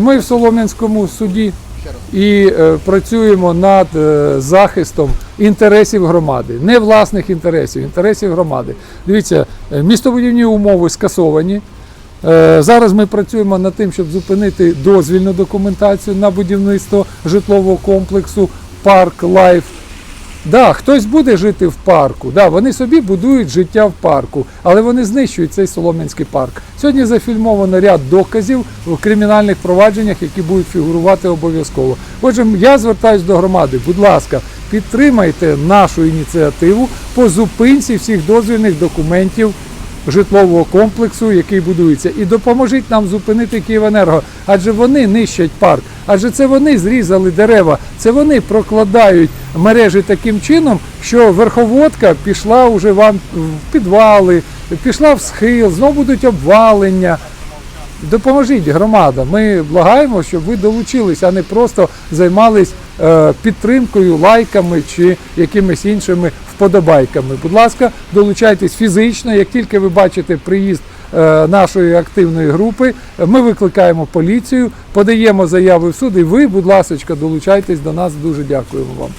Ми в Солом'янському суді і е, працюємо над е, захистом інтересів громади, не власних інтересів, інтересів громади. Дивіться, е, містобудівні умови скасовані. Зараз ми працюємо над тим, щоб зупинити дозвільну документацію на будівництво житлового комплексу Парк Лайф. Да, хтось буде жити в парку. Да, вони собі будують життя в парку, але вони знищують цей Солом'янський парк. Сьогодні зафільмовано ряд доказів в кримінальних провадженнях, які будуть фігурувати обов'язково. Отже, я звертаюся до громади. Будь ласка, підтримайте нашу ініціативу по зупинці всіх дозвільних документів житлового комплексу, який будується, і допоможіть нам зупинити Київенерго, адже вони нищать парк, адже це вони зрізали дерева, це вони прокладають мережі таким чином, що верховодка пішла вже вам в підвали, пішла в схил, знову будуть обвалення. Допоможіть громада. Ми благаємо, щоб ви долучились, а не просто займались е, підтримкою, лайками чи якимись іншими вподобайками. Будь ласка, долучайтесь фізично. Як тільки ви бачите приїзд е, нашої активної групи, ми викликаємо поліцію, подаємо заяви в суд, і ви, будь ласка, долучайтесь до нас. Дуже дякуємо вам.